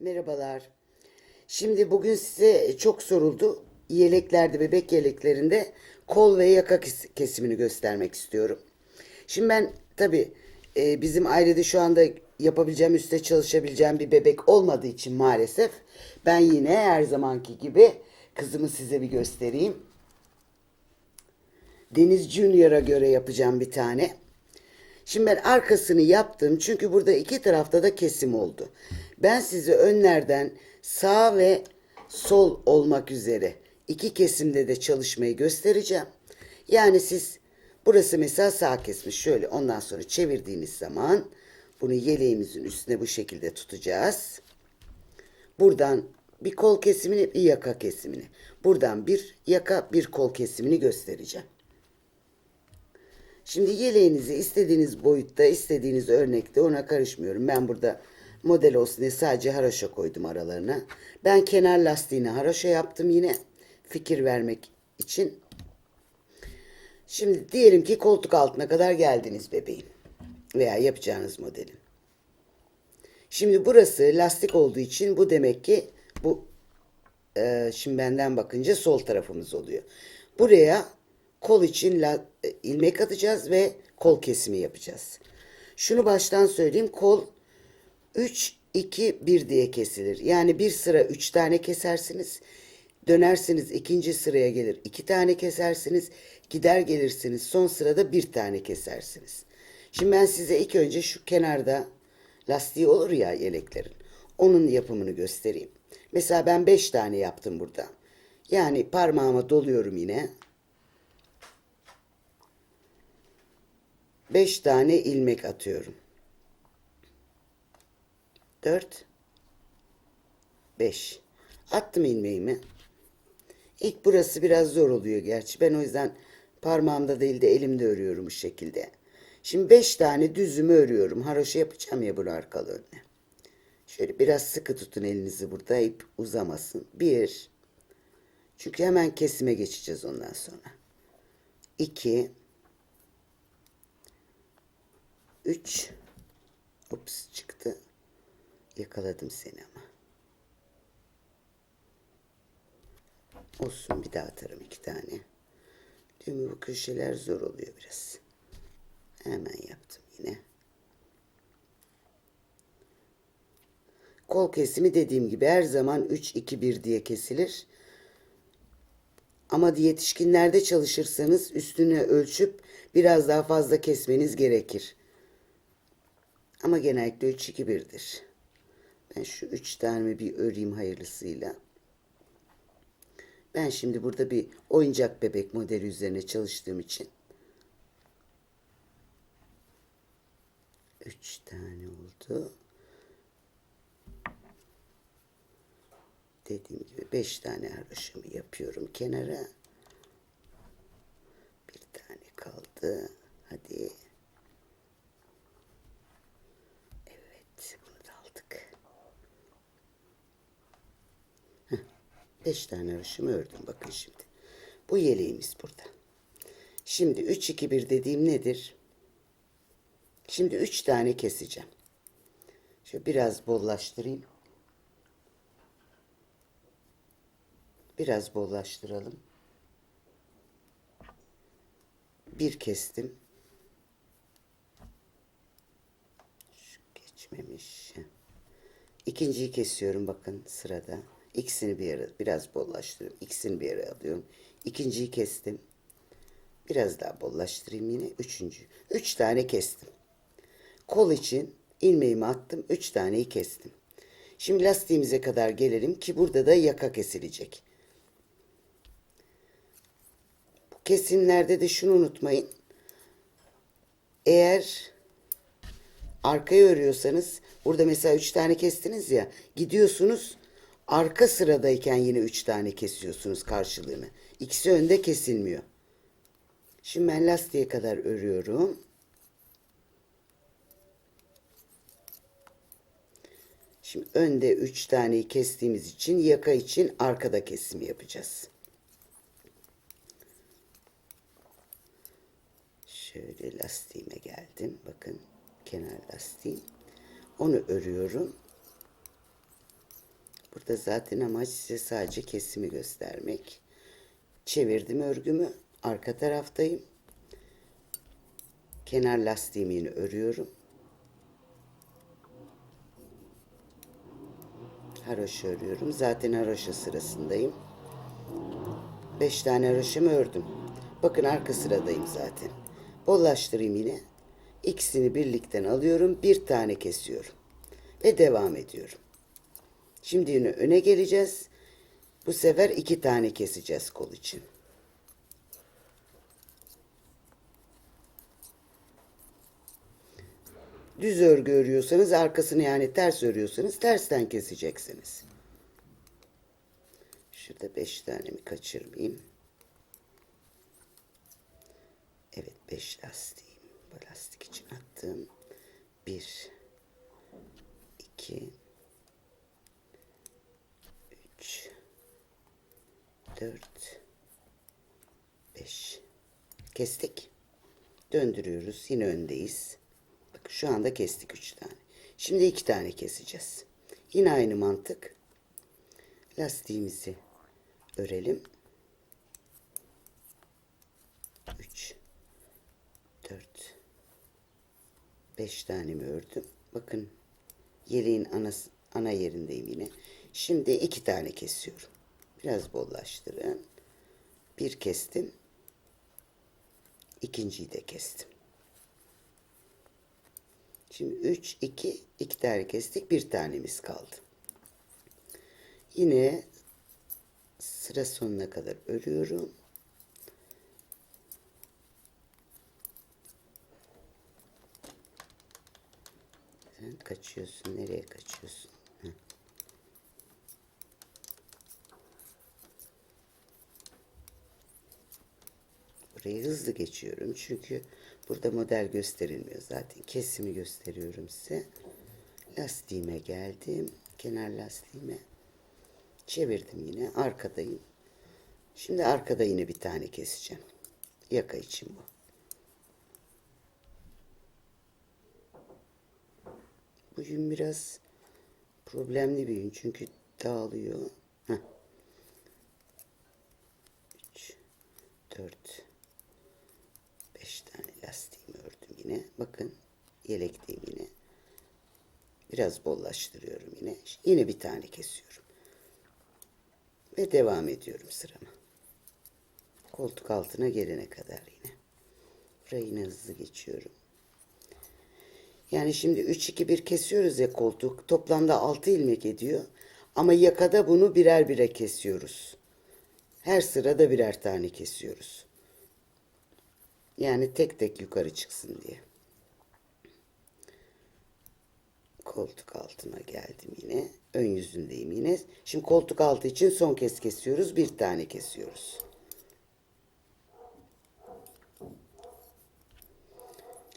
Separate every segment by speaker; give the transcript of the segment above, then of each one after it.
Speaker 1: Merhabalar. Şimdi bugün size çok soruldu. Yeleklerde, bebek yeleklerinde kol ve yaka kes- kesimini göstermek istiyorum. Şimdi ben tabii e, bizim ailede şu anda yapabileceğim, üstte çalışabileceğim bir bebek olmadığı için maalesef ben yine her zamanki gibi kızımı size bir göstereyim. Deniz Junior'a göre yapacağım bir tane. Şimdi ben arkasını yaptım çünkü burada iki tarafta da kesim oldu. Ben size önlerden sağ ve sol olmak üzere iki kesimde de çalışmayı göstereceğim. Yani siz burası mesela sağ kesmiş şöyle ondan sonra çevirdiğiniz zaman bunu yeleğimizin üstüne bu şekilde tutacağız. Buradan bir kol kesimini bir yaka kesimini. Buradan bir yaka bir kol kesimini göstereceğim. Şimdi yeleğinizi istediğiniz boyutta, istediğiniz örnekte ona karışmıyorum. Ben burada model olsun diye sadece haraşo koydum aralarına. Ben kenar lastiğini haraşo yaptım yine fikir vermek için. Şimdi diyelim ki koltuk altına kadar geldiniz bebeğim veya yapacağınız modelin. Şimdi burası lastik olduğu için bu demek ki bu e, şimdi benden bakınca sol tarafımız oluyor. Buraya kol için la, e, ilmek atacağız ve kol kesimi yapacağız. Şunu baştan söyleyeyim. Kol 3 2 1 diye kesilir. Yani bir sıra 3 tane kesersiniz. Dönersiniz ikinci sıraya gelir 2 tane kesersiniz. Gider gelirsiniz son sırada bir tane kesersiniz. Şimdi ben size ilk önce şu kenarda lastiği olur ya yeleklerin. Onun yapımını göstereyim. Mesela ben 5 tane yaptım burada. Yani parmağıma doluyorum yine. 5 tane ilmek atıyorum. 4 5 Attım ilmeğimi. İlk burası biraz zor oluyor gerçi. Ben o yüzden parmağımda değil de elimde örüyorum bu şekilde. Şimdi 5 tane düzümü örüyorum. Haroşa yapacağım ya bunu arkalı önüne. Şöyle biraz sıkı tutun elinizi burada ip uzamasın. 1 Çünkü hemen kesime geçeceğiz ondan sonra. 2 3 Ups çıktı. Yakaladım seni ama. Olsun bir daha atarım iki tane. Düğümü bu köşeler zor oluyor biraz. Hemen yaptım yine. Kol kesimi dediğim gibi her zaman 3-2-1 diye kesilir. Ama yetişkinlerde çalışırsanız üstüne ölçüp biraz daha fazla kesmeniz gerekir. Ama genellikle 3-2-1'dir. Ben şu 3 tane bir öreyim hayırlısıyla. Ben şimdi burada bir oyuncak bebek modeli üzerine çalıştığım için 3 tane oldu. Dediğim gibi 5 tane haroşamı yapıyorum kenara. Bir tane kaldı. Hadi. 5 tane haroşamı ördüm bakın şimdi. Bu yeleğimiz burada. Şimdi 3 2 1 dediğim nedir? Şimdi 3 tane keseceğim. Şöyle biraz bollaştırayım. Biraz bollaştıralım. Bir kestim. Şu geçmemiş. İkinciyi kesiyorum bakın sırada. İkisini bir yere biraz bollaştırıyorum. İkisini bir yere alıyorum. İkinciyi kestim. Biraz daha bollaştırayım yine. Üçüncü. Üç tane kestim. Kol için ilmeğimi attım. Üç taneyi kestim. Şimdi lastiğimize kadar gelelim ki burada da yaka kesilecek. Bu kesimlerde de şunu unutmayın. Eğer arkaya örüyorsanız burada mesela üç tane kestiniz ya gidiyorsunuz arka sıradayken yine üç tane kesiyorsunuz karşılığını. İkisi önde kesilmiyor. Şimdi ben lastiğe kadar örüyorum. Şimdi önde üç taneyi kestiğimiz için yaka için arkada kesimi yapacağız. Şöyle lastiğime geldim. Bakın kenar lastiğim. Onu örüyorum. Burada zaten amaç size sadece kesimi göstermek. Çevirdim örgümü. Arka taraftayım. Kenar lastiğimi örüyorum. Haroşa örüyorum. Zaten haroşa sırasındayım. 5 tane haroşamı ördüm. Bakın arka sıradayım zaten. Bollaştırayım yine. İkisini birlikten alıyorum. Bir tane kesiyorum. Ve devam ediyorum. Şimdi yine öne geleceğiz. Bu sefer iki tane keseceğiz kol için. Düz örgü örüyorsanız arkasını yani ters örüyorsanız tersten keseceksiniz. Şurada beş tane mi kaçırmayayım. Evet beş lastiğim. Bu lastik için attım. Bir, iki, üç, dört, beş. Kestik. Döndürüyoruz. Yine öndeyiz. Bakın şu anda kestik üç tane. Şimdi iki tane keseceğiz. Yine aynı mantık. Lastiğimizi örelim. 3 4 5 tane mi ördüm? Bakın yeleğin ana, ana yerindeyim yine. Şimdi iki tane kesiyorum. Biraz bollaştırın. Bir kestim. İkinciyi de kestim. Şimdi 3, 2, 2 tane kestik. Bir tanemiz kaldı. Yine sıra sonuna kadar örüyorum. Sen kaçıyorsun. Nereye kaçıyorsun? Burayı hızlı geçiyorum çünkü burada model gösterilmiyor zaten. Kesimi gösteriyorum size. Lastiğime geldim. Kenar lastiğime çevirdim yine. Arkadayım. Şimdi arkada yine bir tane keseceğim. Yaka için bu. Bu yün biraz problemli bir yün çünkü dağılıyor. Heh. 3 4 5 tane lastiğimi ördüm yine. Bakın yelekteyim yine. Biraz bollaştırıyorum yine. Yine bir tane kesiyorum. Ve devam ediyorum sırama. Koltuk altına gelene kadar yine. Burayı yine hızlı geçiyorum. Yani şimdi 3-2-1 kesiyoruz ya koltuk. Toplamda 6 ilmek ediyor. Ama yakada bunu birer birer kesiyoruz. Her sırada birer tane kesiyoruz. Yani tek tek yukarı çıksın diye. Koltuk altına geldim yine. Ön yüzündeyim yine. Şimdi koltuk altı için son kez kesiyoruz. Bir tane kesiyoruz.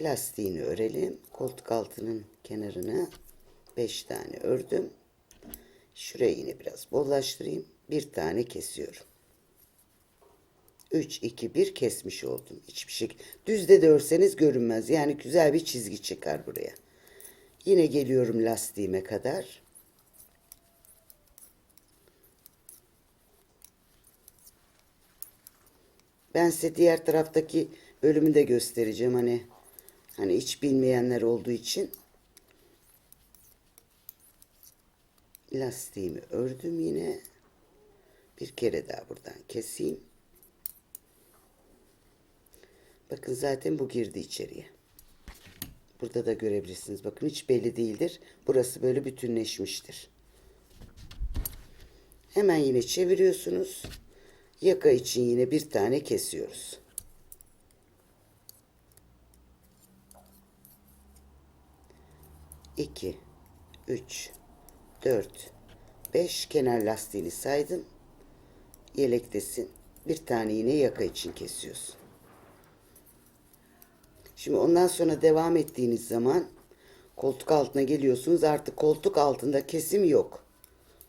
Speaker 1: Lastiğini örelim. Koltuk altının kenarına 5 tane ördüm. Şuraya yine biraz bollaştırayım. Bir tane kesiyorum. 3, 2, 1 kesmiş oldum. Hiçbir şey. Düzde de örseniz görünmez. Yani güzel bir çizgi çıkar buraya. Yine geliyorum lastiğime kadar. Ben size diğer taraftaki bölümü de göstereceğim. Hani hani hiç bilmeyenler olduğu için. Lastiğimi ördüm yine. Bir kere daha buradan keseyim. Bakın zaten bu girdi içeriye. Burada da görebilirsiniz. Bakın hiç belli değildir. Burası böyle bütünleşmiştir. Hemen yine çeviriyorsunuz. Yaka için yine bir tane kesiyoruz. İki, üç, dört, beş kenar lastiğini saydım. Yelektesin. Bir tane yine yaka için kesiyorsun. Şimdi ondan sonra devam ettiğiniz zaman koltuk altına geliyorsunuz. Artık koltuk altında kesim yok.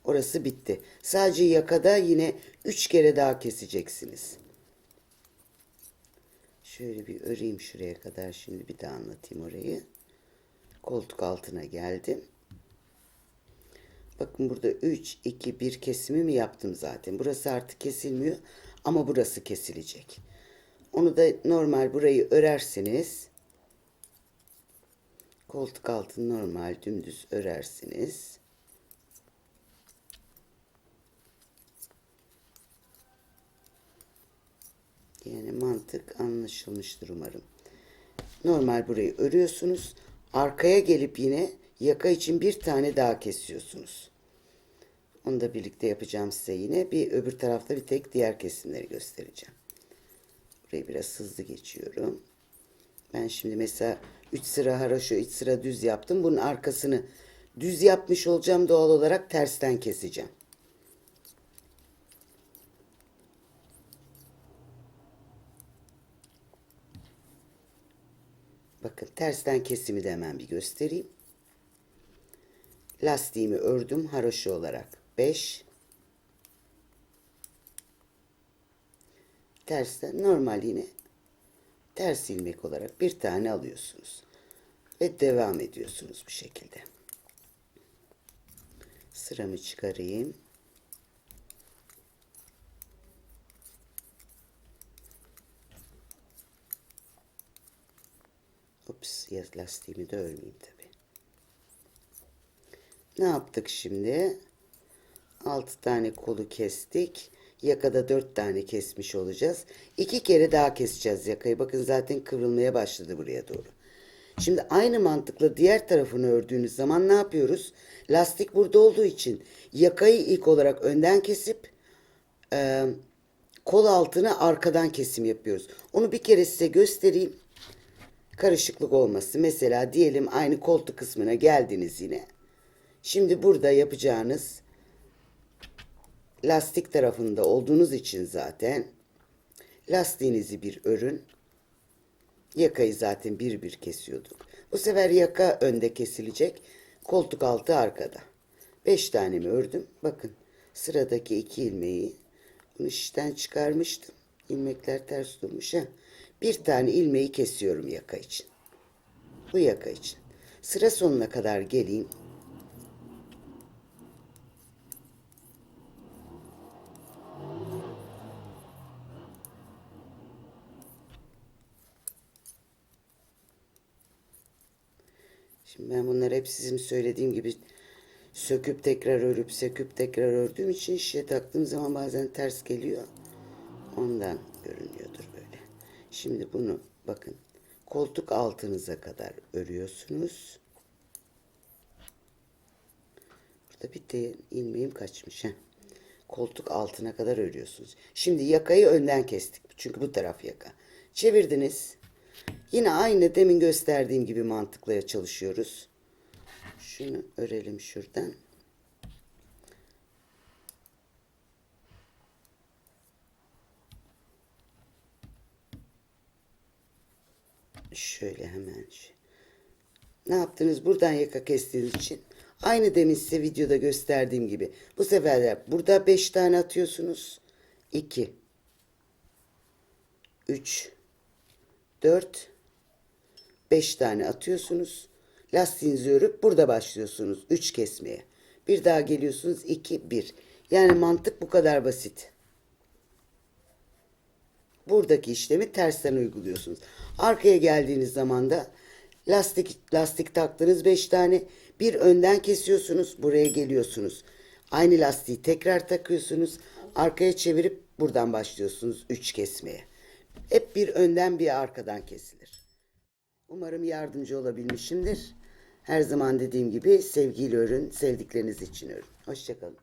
Speaker 1: Orası bitti. Sadece yakada yine üç kere daha keseceksiniz. Şöyle bir öreyim şuraya kadar. Şimdi bir daha anlatayım orayı. Koltuk altına geldim. Bakın burada 3, 2, 1 kesimi mi yaptım zaten. Burası artık kesilmiyor ama burası kesilecek. Onu da normal burayı örersiniz. Koltuk altını normal dümdüz örersiniz. Yani mantık anlaşılmıştır umarım. Normal burayı örüyorsunuz. Arkaya gelip yine yaka için bir tane daha kesiyorsunuz. Onu da birlikte yapacağım size yine. Bir öbür tarafta bir tek diğer kesimleri göstereceğim. Burayı biraz hızlı geçiyorum. Ben şimdi mesela 3 sıra haraşo, 3 sıra düz yaptım. Bunun arkasını düz yapmış olacağım. Doğal olarak tersten keseceğim. Bakın tersten kesimi de hemen bir göstereyim. Lastiğimi ördüm haroşa olarak 5. Tersten normal yine ters ilmek olarak bir tane alıyorsunuz. Ve devam ediyorsunuz bu şekilde. Sıramı çıkarayım. Ups, lastiğimi de örmeyeyim tabi. Ne yaptık şimdi? 6 tane kolu kestik. Yakada 4 tane kesmiş olacağız. 2 kere daha keseceğiz yakayı. Bakın zaten kıvrılmaya başladı buraya doğru. Şimdi aynı mantıkla diğer tarafını ördüğünüz zaman ne yapıyoruz? Lastik burada olduğu için yakayı ilk olarak önden kesip e, kol altına arkadan kesim yapıyoruz. Onu bir kere size göstereyim karışıklık olması. Mesela diyelim aynı koltuk kısmına geldiniz yine. Şimdi burada yapacağınız lastik tarafında olduğunuz için zaten lastiğinizi bir örün. Yakayı zaten bir bir kesiyorduk. Bu sefer yaka önde kesilecek. Koltuk altı arkada. Beş tanemi ördüm. Bakın sıradaki iki ilmeği bunu şişten çıkarmıştım. İlmekler ters durmuş ha. Bir tane ilmeği kesiyorum yaka için. Bu yaka için. Sıra sonuna kadar geleyim. Şimdi ben bunları hep sizin söylediğim gibi söküp tekrar örüp söküp tekrar ördüğüm için şişe taktığım zaman bazen ters geliyor. Ondan görünüyordur böyle. Şimdi bunu bakın koltuk altınıza kadar örüyorsunuz. Burada bir de ilmeğim kaçmış. Heh. Koltuk altına kadar örüyorsunuz. Şimdi yakayı önden kestik. Çünkü bu taraf yaka. Çevirdiniz. Yine aynı demin gösterdiğim gibi mantıkla çalışıyoruz. Şunu örelim şuradan. Şöyle hemen. Ne yaptınız? Buradan yaka kestiğiniz için. Aynı demin size videoda gösterdiğim gibi. Bu sefer de burada 5 tane atıyorsunuz. 2 3 4 5 tane atıyorsunuz. Lastiğinizi örüp burada başlıyorsunuz 3 kesmeye. Bir daha geliyorsunuz 2 1. Yani mantık bu kadar basit. Buradaki işlemi tersten uyguluyorsunuz. Arkaya geldiğiniz zaman da lastik lastik taktınız 5 tane. Bir önden kesiyorsunuz, buraya geliyorsunuz. Aynı lastiği tekrar takıyorsunuz. Arkaya çevirip buradan başlıyorsunuz 3 kesmeye. Hep bir önden bir arkadan kesilir. Umarım yardımcı olabilmişimdir. Her zaman dediğim gibi sevgiyle örün, sevdikleriniz için örün. Hoşçakalın.